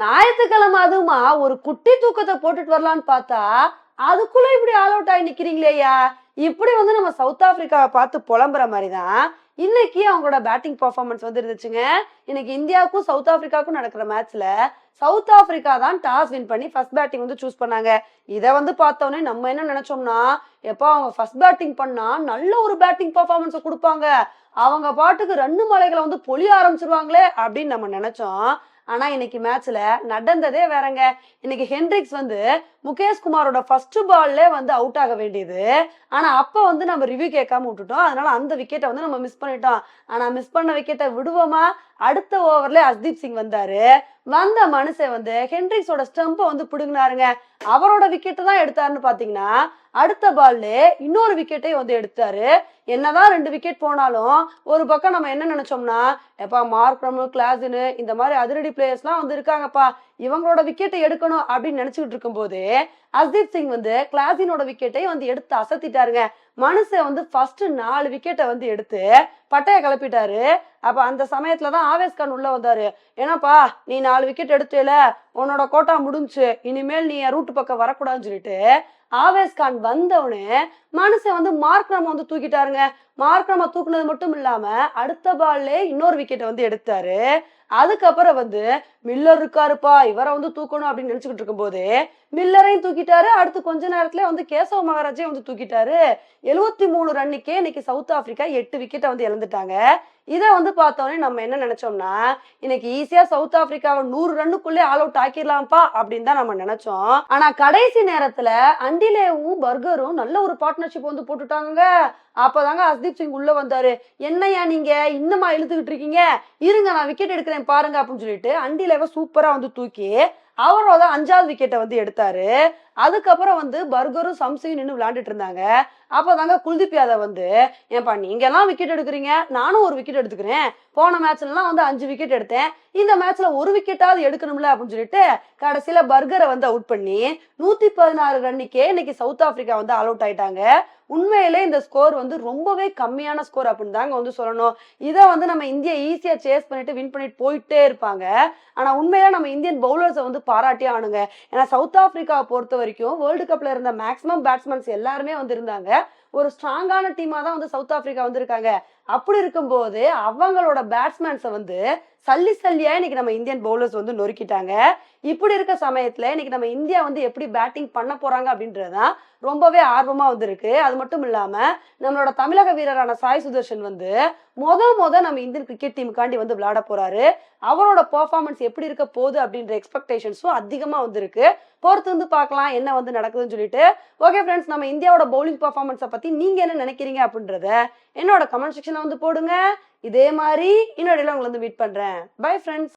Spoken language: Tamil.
ஞாயிற்றுக்கிழமை அதுமா ஒரு குட்டி தூக்கத்தை போட்டுட்டு வரலான்னு பார்த்தா அதுக்குள்ள இப்படி ஆல் அவுட் ஆகி நிக்கிறீங்களேயா? இப்படி வந்து நம்ம சவுத் ஆப்பிரிக்காவை பார்த்து புலம்புற மாதிரி தான் இன்னைக்கு அவங்களோட பேட்டிங் பர்ஃபார்மன்ஸ் வந்து இருந்துச்சுங்க. இன்னைக்கு இந்தியாவுக்கும் சவுத் ஆப்பிரிக்காவுக்கும் நடக்கிற மேட்ச்ல சவுத் ஆப்பிரிக்கா தான் டாஸ் வின் பண்ணி ஃபர்ஸ்ட் பேட்டிங் வந்து சூஸ் பண்ணாங்க. இதை வந்து பார்த்தோன்னே நம்ம என்ன நினைச்சோம்னா எப்போ அவங்க ஃபர்ஸ்ட் பேட்டிங் பண்ணா நல்ல ஒரு பேட்டிங் பர்ஃபார்மன்ஸை கொடுப்பாங்க. அவங்க பாட்டுக்கு ரெண்டு மலைகளை வந்து பொழிய ஆரம்பிச்சிருவாங்களே அப்படின்னு நம்ம நினைச்சோம். ஆனா இன்னைக்கு மேட்ச்ல நடந்ததே வேறங்க. இன்னைக்கு ஹென்ரிக்ஸ் வந்து முகேஷ் குமாரோட ஃபர்ஸ்ட் பால்ல வந்து அவுட் ஆக வேண்டியது. ஆனா அப்ப வந்து நம்ம ரிவ்யூ கேட்காம விட்டுட்டோம். அதனால அந்த விக்கெட்டை வந்து நம்ம மிஸ் பண்ணிட்டோம். ஆனா மிஸ் பண்ண விக்கெட்டை விடுவோமா? அடுத்த ஓவர்ல அஸ்தீப் சிங் வந்தாரு. வந்த மனுஷன் வந்து ஹென்ரிக்ஸோட ஸ்டம்பை வந்து பிடுங்கினாருங்க. அவரோட விக்கெட்டு தான் எடுத்தாருன்னு பாத்தீங்கன்னா அடுத்த பால்ல இன்னொரு விக்கெட்டையும் வந்து எடுத்தாரு. என்னதான் ரெண்டு விக்கெட் போனாலும் ஒரு பக்கம் நம்ம என்ன நினைச்சோம்னா எப்பா மார்க்ரம் கிளாஸ்னு இந்த மாதிரி அதிரடி பிளேயர்ஸ்லாம் வந்து இருக்காங்கப்பா. இவங்களோட விக்கெட்டை எடுக்கணும் அப்படின்னு நினைச்சுக்கிட்டு இருக்கும்போது அஸ்தீப் சிங் வந்து கிளாசினோட விக்கெட்டை வந்து எடுத்து அசத்திட்டாருங்க. மனுஷன் வந்து ஃபர்ஸ்ட் நாலு விக்கெட்டை வந்து எடுத்து பட்டையை கிளப்பிட்டாரு. அப்ப அந்த சமயத்துல தான் ஆவேஸ் கான் உள்ள வந்தாரு. ஏன்னாப்பா நீ நாலு விக்கெட் எடுத்தேல உன்னோட கோட்டா முடிஞ்சுச்சு இனிமேல் நீ என் ரூட்டு பக்கம் வரக்கூடாதுன்னு சொல்லிட்டு ஆவேஸ் கான் வந்தவனே மனுஷன் வந்து நம்ம வந்து தூக்கிட்டாருங்க. மார்க்ரம தூக்குனது மட்டும் இல்லாம அடுத்த பால்லே இன்னொரு விக்கெட்டை வந்து எடுத்தாரு. அதுக்கப்புறம் வந்து மில்லர் இருக்காருப்பா இவரை வந்து தூக்கணும் அப்படின்னு நினைச்சுக்கிட்டு இருக்கும்போது மில்லரையும் தூக்கிட்டாரு. அடுத்து கொஞ்ச நேரத்துல வந்து கேசவ மகாராஜையும் வந்து தூக்கிட்டாரு. எழுவத்தி மூணு ரன்னுக்கே இன்னைக்கு சவுத் ஆப்பிரிக்கா எட்டு விக்கெட்டை வந்து இழந்துட்டாங்க. இதை வந்து பார்த்தோன்னே நம்ம என்ன நினைச்சோம்னா இன்னைக்கு ஈஸியா சவுத் ஆப்பிரிக்காவை நூறு ரன்னுக்குள்ளே ஆல் அவுட் ஆக்கிடலாம்ப்பா அப்படின்னு தான் நம்ம நினைச்சோம். ஆனா கடைசி நேரத்துல அண்டிலேவும் பர்கரும் நல்ல ஒரு பார்ட்னர்ஷிப் வந்து போட்டுட்டாங்க அப்பதாங்க ஹர்தீப் சிங் உள்ள வந்தாரு. என்னையா நீங்க? இன்னமா இழுத்துக்கிட்டு இருக்கீங்க? இருங்க நான் விக்கெட் எடுக்கிறேன் பாருங்க அப்படின்னு சொல்லிட்டு அண்டிலேவை சூப்பரா வந்து தூக்கி அவரோட அஞ்சாவது விக்கெட்டை வந்து எடுத்தாரு. அதுக்கப்புறம் வந்து பர்கரும் சம்சையும் நின்று விளையாண்டுட்டு இருந்தாங்க. அப்போதாங்க குல்தீப் யாதவ் வந்து ஏன்பா நீங்க எல்லாம் விக்கெட் எடுக்கிறீங்க நானும் ஒரு விக்கெட் எடுத்துக்கிறேன். போன மேட்ச்லாம் வந்து அஞ்சு விக்கெட் எடுத்தேன். இந்த மேட்ச்ல ஒரு விக்கெட்டாவது எடுக்கணும்ல அப்படின்னு சொல்லிட்டு கடைசியில பர்கரை வந்து அவுட் பண்ணி நூத்தி பதினாறு ரன்னுக்கே இன்னைக்கு சவுத் ஆப்பிரிக்கா வந்து ஆல் அவுட் ஆயிட்டாங்க. உண்மையிலே இந்த ஸ்கோர் வந்து ரொம்பவே கம்மியான ஸ்கோர் அப்படின்னு தாங்க வந்து சொல்லணும். இதை வந்து நம்ம இந்தியா ஈஸியா சேஸ் பண்ணிட்டு வின் பண்ணிட்டு போயிட்டே இருப்பாங்க. ஆனா உண்மையில நம்ம இந்தியன் பவுலர்ஸை வந்து பாராட்டியே ஆனுங்க ஏன்னா சவுத் ஆப்பிரிக்காவை பொறுத்த வரைக்கும் வேர்ல்டு கப்ல இருந்த மேக்ஸிமம் பேட்ஸ்மேன்ஸ் எல்லாருமே வந்திருந்தாங்க. ஒரு ஸ்ட்ராங்கான டீமாக தான் வந்து சவுத் ஆப்பிரிக்கா வந்திருக்காங்க. அப்படி இருக்கும்போது அவங்களோட பேட்ஸ்மேன்ஸை வந்து சல்லி சல்லியா இன்னைக்கு நம்ம இந்தியன் பவுலர்ஸ் வந்து நொறுக்கிட்டாங்க. இப்படி இருக்க சமயத்துல இன்னைக்கு நம்ம இந்தியா வந்து எப்படி பேட்டிங் பண்ண போறாங்க அப்படின்றதுதான் ரொம்பவே ஆர்வமா வந்திருக்கு. அது மட்டும் இல்லாம நம்மளோட தமிழக வீரரான சாய் சுதர்ஷன் வந்து முத முத நம்ம இந்தியன் கிரிக்கெட் டீமுக்காண்டி வந்து விளையாட போறாரு. அவரோட பெர்ஃபார்மன்ஸ் எப்படி இருக்க போகுது அப்படின்ற எக்ஸ்பெக்டேஷன்ஸும் அதிகமா வந்திருக்கு. பொறுத்து வந்து பார்க்கலாம் என்ன வந்து நடக்குதுன்னு சொல்லிட்டு. ஓகே ஃப்ரெண்ட்ஸ் நம்ம இந்தியாவோட பவுலிங் பெர்ஃபார்மன்ஸை பத்தி நீங்க என்ன நினைக்கிறீங்க அப்படின்றத என்னோட கமெண்ட் செக்ஷன்ல வந்து போடுங்க. இதே மாதிரி இன்னொரு உங்களை வந்து மீட் பண்றேன். Bye friends